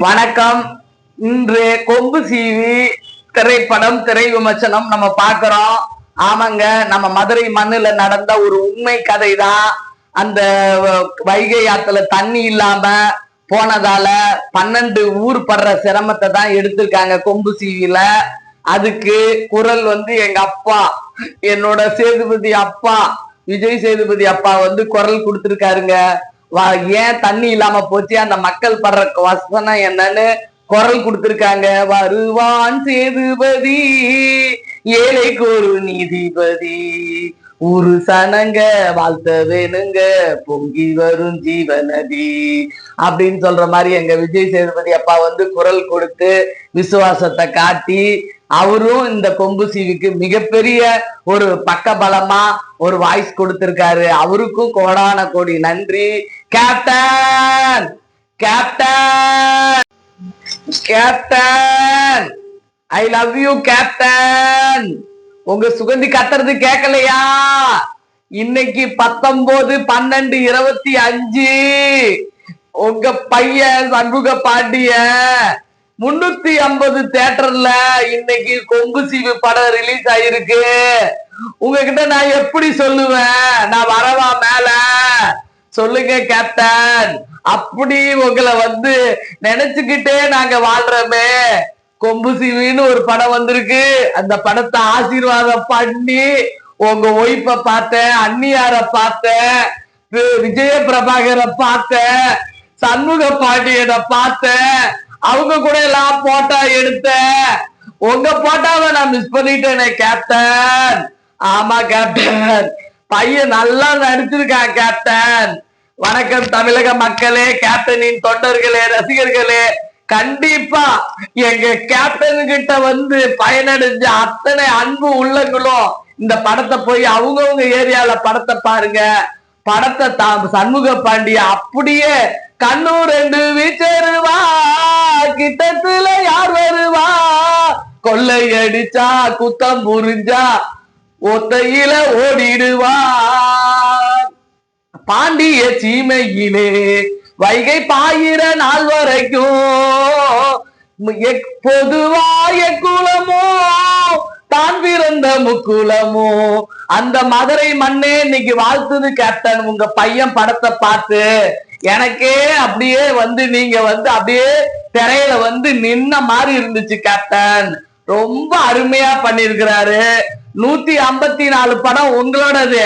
வணக்கம். இன்று கொம்பு சீவி திரைப்படம் திரை விமர்சனம் நம்ம பாக்குறோம் ஆமாங்க நம்ம மதுரை மண்ணுல நடந்த ஒரு உண்மை கதை தான் அந்த வைகை ஆத்துல தண்ணி இல்லாம போனதால பன்னெண்டு ஊர் படுற சிரமத்தை தான் எடுத்திருக்காங்க கொம்பு சீவில அதுக்கு குரல் வந்து எங்க அப்பா என்னோட சேதுபதி அப்பா விஜய் சேதுபதி அப்பா வந்து குரல் கொடுத்திருக்காருங்க. ஏன் தண்ணி இல்லாம போச்சு? அந்த மக்கள் படுற வசனம் என்னன்னு குரல் கொடுத்திருக்காங்க. வருவான் சேதுபதி ஏழைக்கு ஒரு நீதிபதி. ஒரு சனங்க வாழ்த்த வேணுங்க பொங்கி வரும் ஜீவநதி. அப்படின்னு சொல்ற மாதிரி எங்க விஜய் சேதுபதி அப்பா வந்து குரல் கொடுத்து விசுவாசத்தை காட்டி அவரும் இந்த கொம்பு சீவிக்கு மிகப்பெரிய ஒரு பக்கபலமா ஒரு வாய்ஸ் கொடுத்திருக்காரு. அவருக்கும் கோடான கோடி நன்றி. Captain captain captain I love you captain உங்க சுகந்தி கத்துறது கேட்கலையா இன்னைக்கு பத்தொன்பது பன்னெண்டு இருபத்தி அஞ்சு. உங்க பையன் சண்முக பாண்டிய முன்னூத்தி ஐம்பது தேட்டர்ல இன்னைக்கு கொங்கு சீவு படம் ரிலீஸ் ஆயிருக்கு. உங்ககிட்ட நான் எப்படி சொல்லுவேன்? நான் வரவா மேல? சொல்லுங்க கேப்டன் அப்படி உங்களை வந்து நினைச்சுக்கிட்டே நாங்க வாழ்றோமே. கொம்பு சீவின்னு ஒரு படம் வந்திருக்கு. அந்த படத்தை ஆசீர்வாதம் பண்ணி உங்க ஒய்ப்ப பார்த்தேன் அன்னியார பார்த்தேன் விஜய பிரபாகரை பார்த்தேன். சண்முக பாண்டியனை பார்த்தேன் அவங்க கூட எல்லாம் போட்டா எடுத்தேன் உங்க போட்டோவை நான் மிஸ் பண்ணிட்டேனே கேப்டன் ஆமா கேப்டன் பையன் நல்லா நடிச்சிருக்கான் கேப்டன் வணக்கம் தமிழக மக்களே கேப்டனின் தொண்டர்களே ரசிகர்களே. கண்டிப்பா எங்க கேப்டன் கிட்ட வந்து பயனடைஞ்ச அத்தனை அன்பு உள்ளங்களும் இந்த படத்தை போய் அவங்கவுங்க ஏரியால படத்தை பாருங்க. படத்தை சண்முக பாண்டிய அப்படியே கண்ணூர் ரெண்டு வீச்சருவா கிட்டத்துல யார் வருவா? கொள்ளை அடிச்சா குத்தம் புரிஞ்சா ஒத்தையில ஓடிடுவா. பாண்டிய சீமையிலே வைகை பாயிர நாள் வரைக்கும் எக்- பொதுவாய குலமோ தான் பிறந்த முக்குலமோ அந்த மதுரை மண்ணே இன்னைக்கு வாழ்த்துது கேப்டன். உங்க பையன் படத்தை பார்த்து எனக்கே அப்படியே வந்து நீங்க வந்து அப்படியே திரையில வந்து நின்ன மாதிரி இருந்துச்சு கேப்டன் ரொம்ப அருமையா பண்ணிருக்கிறாரு நூத்தி ஐம்பத்தி நாலு படம் உங்களோடது.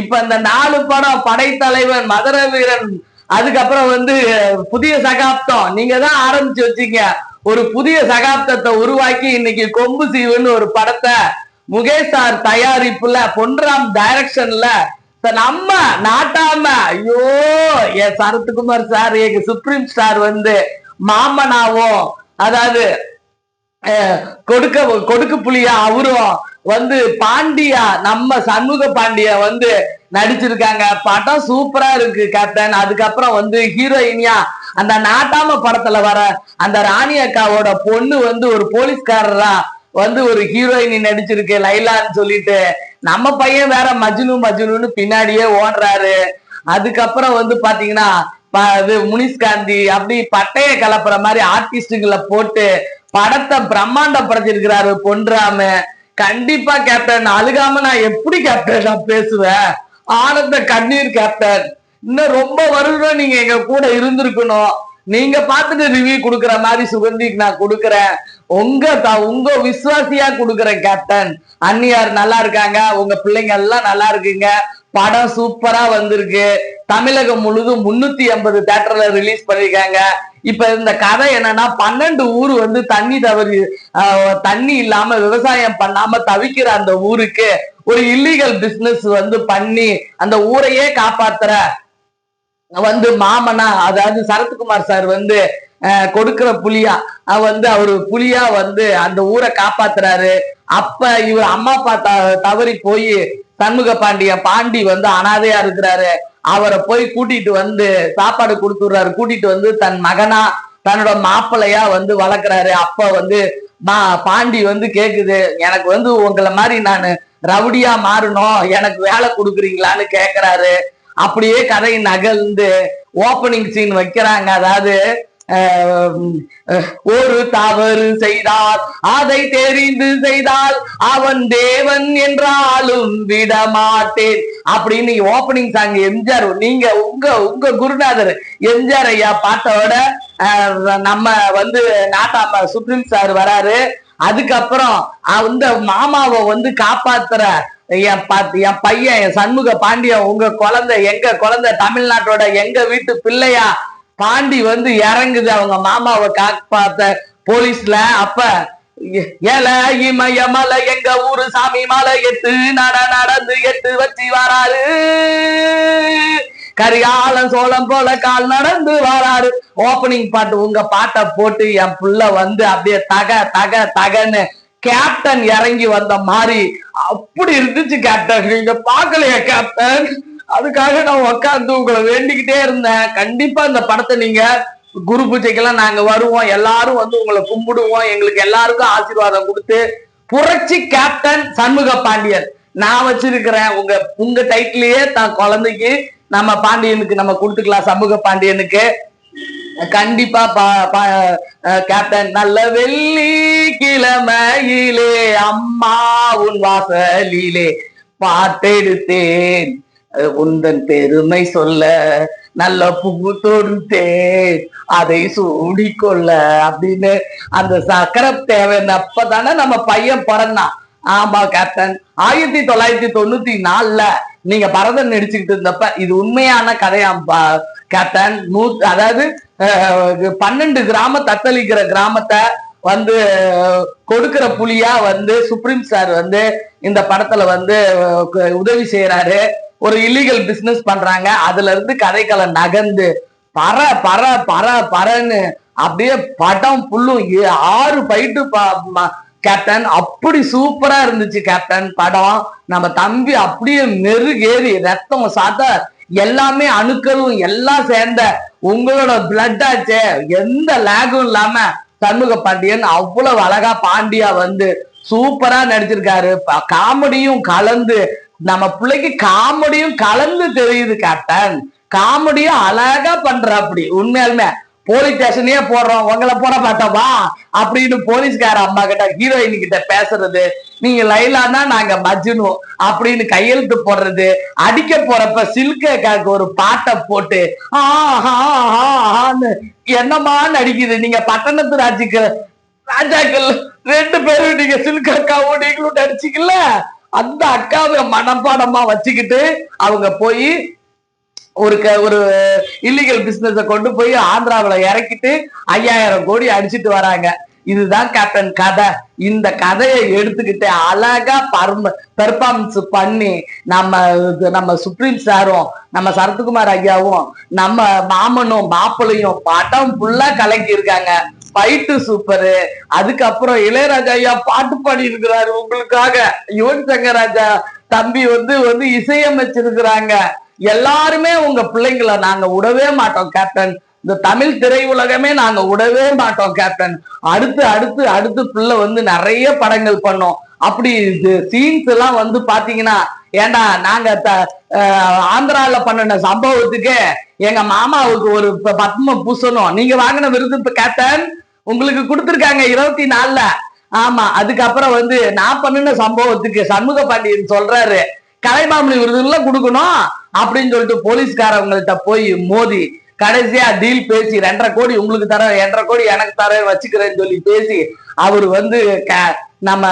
இப்ப இந்த நாலு படம் படைத்தலைவன் மதுர வீரன் அதுக்கப்புறம் வந்து புதிய சகாப்தம். நீங்க தான் ஆரம்பிச்சு வச்சீங்க. ஒரு புதிய சகாப்தத்தை உருவாக்கி இன்னைக்கு கொம்பு சீவுன்னு ஒரு படத்தை முகேஷ் சார் தயாரிப்புல பொன்ராம் டைரக்ஷன்ல நம்ம நாட்டாம ஐயோ என் சரத்குமார் சார் எங்க சுப்ரீம் ஸ்டார் வந்து மாமனாவும் அதாவது கொடுக்க கொடுக்க கொடுக்கு புலியா அவரும் வந்து பாண்டியா நம்ம சண்முக பாண்டியா வந்து நடிச்சிருக்காங்க. படம் சூப்பரா இருக்கு கேப்டன் அதுக்கப்புறம் வந்து ஹீரோயினியா அந்த நாட்டாம படத்துல வர அந்த ராணி அக்காவோட பொண்ணு வந்து ஒரு போலீஸ்காரரா வந்து ஒரு ஹீரோயினி நடிச்சிருக்கு லைலான்னு சொல்லிட்டு. நம்ம பையன் வேற மஜ்னு மஜ்னுன்னு பின்னாடியே ஓடுறாரு. அதுக்கப்புறம் வந்து பாத்தீங்கன்னா இது முனிஷ்காந்தி அப்படி பட்டைய கலப்புற மாதிரி ஆர்டிஸ்டுங்களை போட்டு படத்தை பிரம்மாண்டம் படைச்சிருக்கிறாரு பொன்ராம. கண்டிப்பா கேப்டன் அழுகாம நான் எப்படி கேப்டன் நான் பேசுவேன்? ஆனந்த கண்ணீர் கேப்டன் இன்னும் ரொம்ப வருடம் நீங்க எங்க கூட இருந்திருக்கணும். நீங்க பார்த்துட்டு ரிவ்யூ கொடுக்குற மாதிரி சுகந்திக்கு நான் கொடுக்குறேன். உங்க த- உங்க விசுவாசியா கொடுக்குறேன் கேப்டன் அன்னியார் நல்லா இருக்காங்க. உங்க பிள்ளைங்க எல்லாம் நல்லா இருக்குங்க. படம் சூப்பரா வந்திருக்கு. தமிழகம் முழுதும் முன்னூத்தி எண்பது தேட்டர்ல ரிலீஸ் பண்ணிருக்காங்க. இப்ப இந்த கதை என்னன்னா பன்னெண்டு ஊர் வந்து தண்ணி தவறி ஆஹ், தண்ணி இல்லாம விவசாயம் பண்ணாம தவிக்கிற அந்த ஊருக்கு ஒரு இல்லீகல் பிசினஸ் வந்து பண்ணி அந்த ஊரையே காப்பாத்துற வந்து மாமனா அதாவது சரத்குமார் சார் வந்து கொடுக்கிற புலியா வந்து அவரு புலியா வந்து அந்த ஊரை காப்பாத்துறாரு. அப்ப இவர் அம்மா அப்பா த- தவறி போய் சண்முக பாண்டிய பாண்டி வந்து அனாதையா இருக்கிறாரு. அவரை போய் கூட்டிட்டு வந்து சாப்பாடு கொடுத்துடுறாரு. கூட்டிட்டு வந்து தன் மகனா தன்னோட மாப்பிள்ளையா வந்து வளர்க்குறாரு. அப்ப வந்து மா பாண்டி வந்து கேக்குது எனக்கு வந்து உங்களை மாதிரி நான் ரவுடியா மாறணும். எனக்கு வேலை கொடுக்குறீங்களான்னு கேக்குறாரு. அப்படியே கதை நகர்ந்து ஓப்பனிங் சீன் வைக்கிறாங்க. அதாவது ஒரு தவறு செய்தால் அதை தெரிந்து செய்தால் அவன் தேவன் என்றாலும் விடமாட்டேன் அப்படின்னு ஓப்பனிங் சாங் எம்ஜிஆர் நீங்க உங்க உங்க குருநாதர் எம்ஜிஆர் ஐயா பாட்டோட நம்ம வந்து நாட்டாம சுப்ரீம் சார் வராரு. அதுக்கப்புறம் அந்த மாமாவை வந்து காப்பாத்துற என் என் பையன் என் சண்முக பாண்டியன் உங்க குழந்தை எங்க? குழந்தை தமிழ்நாட்டோட எங்க வீட்டு பிள்ளையா? பாண்டி வந்து இறங்குது. அவங்க மாமாவை காப்பாத்த போலீஸ்ல. அப்ப ஏல இமய மலை எங்க ஊரு சாமி மலை எட்டு நட நடந்து எட்டு வச்சு வராரு. கரிகாலம் சோளம் போல கால் நடந்து வராரு. ஓப்பனிங் பாட்டு உங்க பாட்டை போட்டு என் புள்ள வந்து அப்படியே தக தக தகன்னு கேப்டன் இறங்கி வந்த மாதிரி. அப்படி இருந்துச்சு கேப்டன் நீங்க பாக்கலையா கேப்டன் அதுக்காக நான் உட்காந்து உங்களை வேண்டிக்கிட்டே இருந்தேன். கண்டிப்பா இந்த படத்தை நீங்க குரு பூஜைக்கெல்லாம் நாங்க வருவோம். எல்லாரும் வந்து உங்களை கும்பிடுவோம். எங்களுக்கு எல்லாருக்கும் ஆசீர்வாதம் கொடுத்து புரட்சி கேப்டன் சண்முக பாண்டியன். நான் வச்சிருக்கிறேன். உங்க உங்க டைட்டிலேயே தான் குழந்தைக்கு நம்ம பாண்டியனுக்கு நம்ம கொடுத்துக்கலாம். சமூக பாண்டியனுக்கு. கண்டிப்பா கேப்டன் நல்ல வெள்ளி கிழமையிலே அம்மா உன் வாசலிலே பாட்டெடுத்தேன் உந்தன் பெருமை சொல்ல நல்ல பூ தொடுத்தேன். அதை சூடிக்கொள்ள அப்படின்னு அந்த சக்கர தேவைன்னு அப்பதானே நம்ம பையன் பிறந்தான். ஆமா கேப்டன் ஆயிரத்தி தொள்ளாயிரத்தி தொண்ணூத்தி நாலுல நீங்க பரதன் நடிச்சுக்கிட்டு இருந்தப்ப இது உண்மையான கதையாம்பா கேப்டன் நூ அதாவது பன்னெண்டு கிராம தத்தளிக்கிற கிராமத்தை வந்து கொடுக்கிற புலியா வந்து சுப்ரீம் சார் வந்து இந்த படத்துல வந்து உதவி செய்யறாரு ஒரு இல்லீகல் பிசினஸ் பண்றாங்க. அதுல இருந்து கதைக்களை நகர்ந்து பற பற பற பறன்னு அப்படியே படம் புல்லும் ஆறு பைட்டு கேப்டன் அப்படி சூப்பரா இருந்துச்சு கேப்டன் படம். நம்ம தம்பி அப்படியே மெருகேறி ரத்தம் சாத்த எல்லாமே அணுக்களும் எல்லாம் சேர்ந்த உங்களோட பிளட் ஆச்சே. எந்த லேகும் இல்லாம சண்முக பாண்டியன் அவ்வளவு அழகா பாண்டியா வந்து சூப்பரா நடிச்சிருக்காரு. காமெடியும் கலந்து நம்ம பிள்ளைக்கு காமெடியும் கலந்து தெரியுது கேப்டன் காமெடியும் அழகா பண்ற அப்படி. உண்மையாலுமே போலீஸ் ஸ்டேஷனே போடுறோம் உங்களை போட மாட்டோமா? அப்படின்னு போலீஸ்கார அம்மா கிட்ட ஹீரோயின் கிட்ட பேசுறது நீங்க லைலானா நாங்க மஜ்னு அப்படின்னு கையெழுத்து போடுறது அடிக்க போறப்ப சில்க ஒரு பாட்டை போட்டு ஆ என்னமா நடிக்குது? நீங்க பட்டணத்து ராஜுக்கு ராஜாக்கள் ரெண்டு பேரும் நீங்க சில்க அக்காவும் நீங்களும் நடிச்சிக்கல. அந்த அக்காவை மனப்பாடமா வச்சுக்கிட்டு அவங்க போய் ஒரு க ஒரு இல்லீகல் பிசினஸ கொண்டு போய் ஆந்திராவுல இறக்கிட்டு ஐயாயிரம் கோடி அடிச்சிட்டு வராங்க. இதுதான் கேப்டன் கதை. இந்த கதையை எடுத்துக்கிட்டு அழகா பர்ம பெர்ஃபார்மன்ஸ் பண்ணி நம்ம இது நம்ம சுப்ரீம் சாரும் நம்ம சரத்குமார் ஐயாவும் நம்ம மாமனும் மாப்பிளையும் படம் ஃபுல்லா கலக்கி இருக்காங்க. ஃபைட்டு சூப்பரு அதுக்கப்புறம் இளையராஜா ஐயா பாட்டு பாடி இருக்கிறாரு உங்களுக்காக. யுவன் சங்கர் ராஜா தம்பி வந்து வந்து இசையமைச்சிருக்கிறாங்க. எல்லாருமே உங்க பிள்ளைங்களை நாங்க விடவே மாட்டோம் கேப்டன் இந்த தமிழ் திரையுலகமே நாங்க விடவே மாட்டோம் கேப்டன் அடுத்து அடுத்து அடுத்து பிள்ளை வந்து நிறைய படங்கள் பண்ணோம். அப்படி சீன்ஸ் எல்லாம் வந்து பாத்தீங்கன்னா ஏண்டா நாங்க த- ஆந்திரால பண்ணின சம்பவத்துக்கு எங்க மாமாவுக்கு ஒரு ப- பூசணும். நீங்க வாங்கின விருது கேப்டன் உங்களுக்கு கொடுத்துருக்காங்க இருபத்தி நாலுல. ஆமா அதுக்கப்புறம் வந்து நான் பண்ணின சம்பவத்துக்கு சண்முக பாண்டியன் சொல்றாரு கலைமாமணி விருதுலாம் கொடுக்கணும் அப்படின்னு சொல்லிட்டு போலீஸ்காரவங்கள்ட்ட போய் மோதி கடைசியா டீல் பேசி ரெண்டரை கோடி உங்களுக்கு தர ரெண்டரை கோடி எனக்கு தர வச்சுக்கிறேன்னு சொல்லி பேசி அவர் வந்து க- நம்ம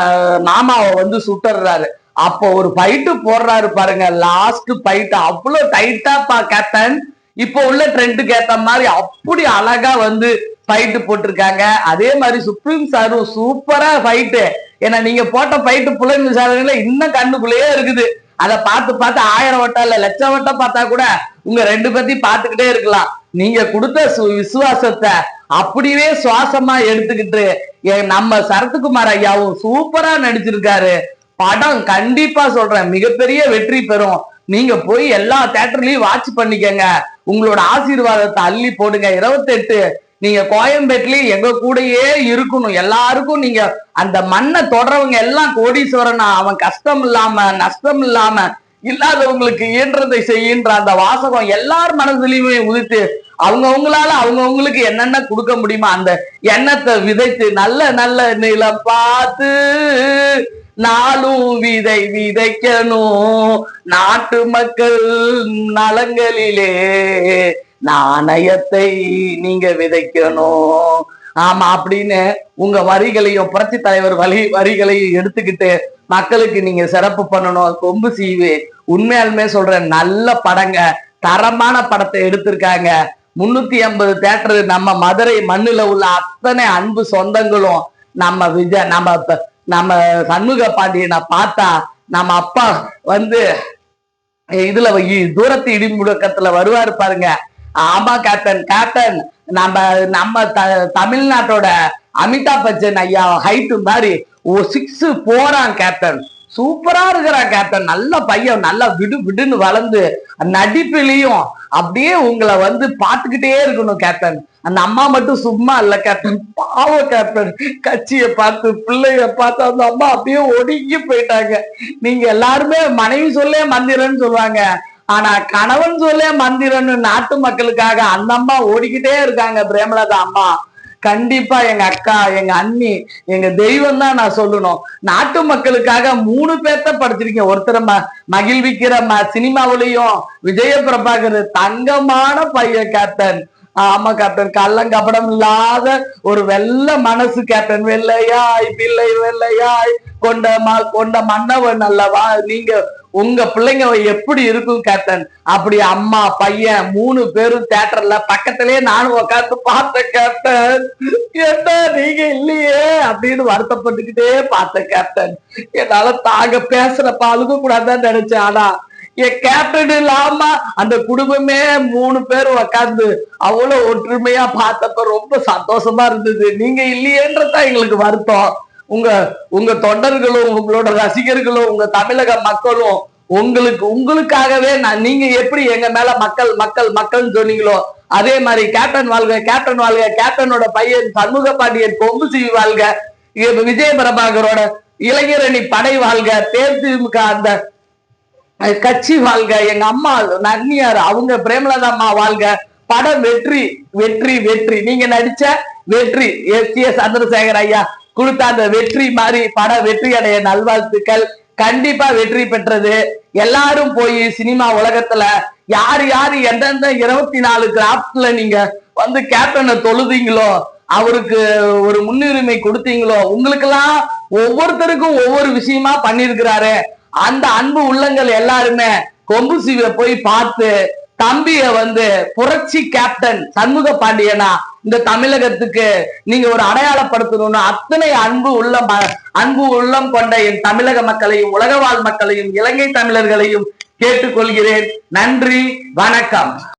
மாமாவை வந்து சுட்டுறாரு. அப்போ ஒரு ஃபைட்டு போடுறாரு பாருங்க லாஸ்ட் ஃபைட் அவ்வளவு டைட்டா பா கேப்டன் இப்போ உள்ள ட்ரெண்டுக்கு ஏத்த மாதிரி அப்படி அழகா வந்து ஃபைட்டு போட்டிருக்காங்க. அதே மாதிரி சுப்ரீம் சாரும் சூப்பரா ஃபைட்டு ஏன்னா நீங்க போட்ட ஃபைட்டு புலன் விசாரணையில இன்னும் கண்ணுக்குள்ளேயே இருக்குது. அதை பார்த்து பார்த்து ஆயிரம் வட்டம் இல்ல லட்சம் வட்டம் பார்த்தா கூட உங்க ரெண்டு பேர்த்தையும் பார்த்துக்கிட்டே இருக்கலாம். நீங்க கொடுத்த சு- விசுவாசத்தை அப்படியே சுவாசமா எடுத்துக்கிட்டு நம்ம சரத்குமார் ஐயாவும் சூப்பரா நடிச்சிருக்காரு. படம் கண்டிப்பா சொல்றேன் மிகப்பெரிய வெற்றி பெறும். நீங்க போய் எல்லா தேட்டர்லயும் வாட்ச் பண்ணிக்கங்க. உங்களோட ஆசீர்வாதத்தை அள்ளி போடுங்க. இருபத்தெட்டு நீங்க கோயம்பேட்லயும் எங்க கூடயே இருக்கணும். எல்லாருக்கும் நீங்க அந்த மண்ணை தொடரவங்க எல்லாம் கோடீஸ்வரனா அவன் கஷ்டம் இல்லாம நஷ்டம் இல்லாம இல்லாதவங்களுக்கு இயன்றதை செய்கின்ற அந்த வாசகம் எல்லார் மனசுலயுமே உதித்து அவங்கவுங்களால அவங்கவுங்களுக்கு என்னென்ன கொடுக்க முடியுமோ அந்த எண்ணத்தை விதைத்து நல்ல நல்ல நிலம் பார்த்து நாளும் விதை விதைக்கணும். நாட்டு மக்கள் நலங்களிலே நாணயத்தை நீங்க விதைக்கணும். ஆமா அப்படின்னு உங்க வரிகளையும் புரட்சி தலைவர் வரி வரிகளையும் எடுத்துக்கிட்டு மக்களுக்கு நீங்க சிறப்பு பண்ணணும். கொம்பு சீவு. உண்மையாலுமே சொல்றேன் நல்ல படங்க. தரமான படத்தை எடுத்திருக்காங்க. முன்னூத்தி ஐம்பது தேட்டரு நம்ம மதுரை மண்ணுல உள்ள அத்தனை அன்பு சொந்தங்களும் நம்ம விஜய் நம்ம நம்ம சண்முக பாண்டியனை பார்த்தா நம்ம அப்பா வந்து இதுல இ- தூரத்து இடிமுடக்கத்துல வருவாரு பாருங்க. ஆமா கேப்டன் கேப்டன் நம்ம நம்ம த- தமிழ்நாட்டோட அமிதாப் பச்சன் ஐயா ஹைட்டு மாதிரி ஒரு சிக்ஸ் போறான் கேப்டன் சூப்பரா இருக்கிறான் கேப்டன் நல்ல பையன் நல்லா விடு விடுன்னு வளர்ந்து நடிப்பிலையும் அப்படியே உங்களை வந்து பார்த்துக்கிட்டே இருக்கணும் கேப்டன் அந்த அம்மா மட்டும் சும்மா இல்ல கேப்டன் பாவம் கேப்டன் கட்சியை பார்த்து பிள்ளைய பார்த்து அந்த அம்மா அப்படியே ஒடுங்கி போயிட்டாங்க. நீங்க எல்லாருமே மனைவி சொல்லே மந்திரன்னு சொல்லுவாங்க. ஆனா கணவன் சொல்லே மந்திரன்னு நாட்டு மக்களுக்காக அந்த அம்மா ஓடிக்கிட்டே இருக்காங்க பிரேமலதா அம்மா. கண்டிப்பா எங்க அக்கா எங்க அண்ணி எங்க தெய்வம் தான் நான் சொல்லணும். நாட்டு மக்களுக்காக மூணு பேர்த்த படிச்சிருக்கேன் ஒருத்தர் ம மகிழ்விக்கிற ம சினிமாவிலையும் விஜய பிரபாகர் தங்கமான பைய கேப்டன் ஆமா கேப்டன் கள்ளங்கபடம் இல்லாத ஒரு வெள்ள மனசு கேப்டன் வெள்ளையாய் பிள்ளை வெள்ளையாய் கொண்ட ம கொண்ட மன்னவன் அல்லவா? நீங்க உங்க பிள்ளைங்க எப்படி இருக்கும் கேப்டன்? அப்படி அம்மா பையன் மூணு பேரும் தேட்டர்ல பக்கத்திலேயே நானும் உட்காந்து பார்த்தேன் கேப்டன். என்ன நீங்க இல்லையே? அப்படின்னு வருத்தப்பட்டுக்கிட்டே பார்த்தேன் கேப்டன். என்னால தாங்க பேசுறப்ப அழுக கூடாதுன்னு நினைச்சேன். ஆனா என் கேப்டன் இல்லாம அந்த குடும்பமே மூணு பேர் உட்காந்து அவ்வளவு ஒற்றுமையா பார்த்தப்ப ரொம்ப சந்தோஷமா இருந்தது. நீங்க இல்லையேன்றதான் எங்களுக்கு வருத்தம். உங்க உங்க தொண்டர்களும் உங்களோட ரசிகர்களும் உங்க தமிழக மக்களும் உங்களுக்கு உங்களுக்காகவே நான் நீங்க எப்படி எங்க மேல மக்கள் மக்கள் மக்கள் சொன்னீங்களோ அதே மாதிரி கேப்டன் வாழ்க கேப்டன் வாழ்க கேப்டனோட பையன் சண்முக பாண்டியன் கொம்பு சிவி வாழ்க விஜய பிரபாகரோட இளைஞரணி படை வாழ்க தேர்திமுக அந்த கட்சி வாழ்க எங்க அம்மா நன்னியார் அவங்க பிரேமலதா அம்மா வாழ்க படம் வெற்றி வெற்றி வெற்றி. நீங்க நடிச்ச வெற்றி. எஸ். D S. சந்திரசேகர் ஐயா கொடுத்த அந்த வெற்றி மாதிரி பட வெற்றி அடைய நல்வாழ்த்துக்கள். கண்டிப்பா வெற்றி பெற்றது. எல்லாரும் போய் சினிமா உலகத்துல யார் யார் எந்தெந்த இருபத்தி நாலு கிராஃப்ட்ல நீங்க வந்து கேப்டனை தொழுதீங்களோ அவருக்கு ஒரு முன்னுரிமை கொடுத்தீங்களோ உங்களுக்கெல்லாம் ஒவ்வொருத்தருக்கும் ஒவ்வொரு விஷயமா பண்ணிருக்கிறாரு அந்த அன்பு உள்ளங்கள் எல்லாருமே கொம்பு சீவை போய் பார்த்து தம்பிய வந்து புரட்சி கேப்டன் சண்முக பாண்டியனா இந்த தமிழகத்துக்கு நீங்க ஒரு அடையாளப்படுத்தணும்னு அத்தனை அன்பு உள்ளம் அன்பு உள்ளம் கொண்ட என் தமிழக மக்களையும் உலக வாழ் மக்களையும் இலங்கை தமிழர்களையும் கேட்டுக்கொள்கிறேன். நன்றி வணக்கம்.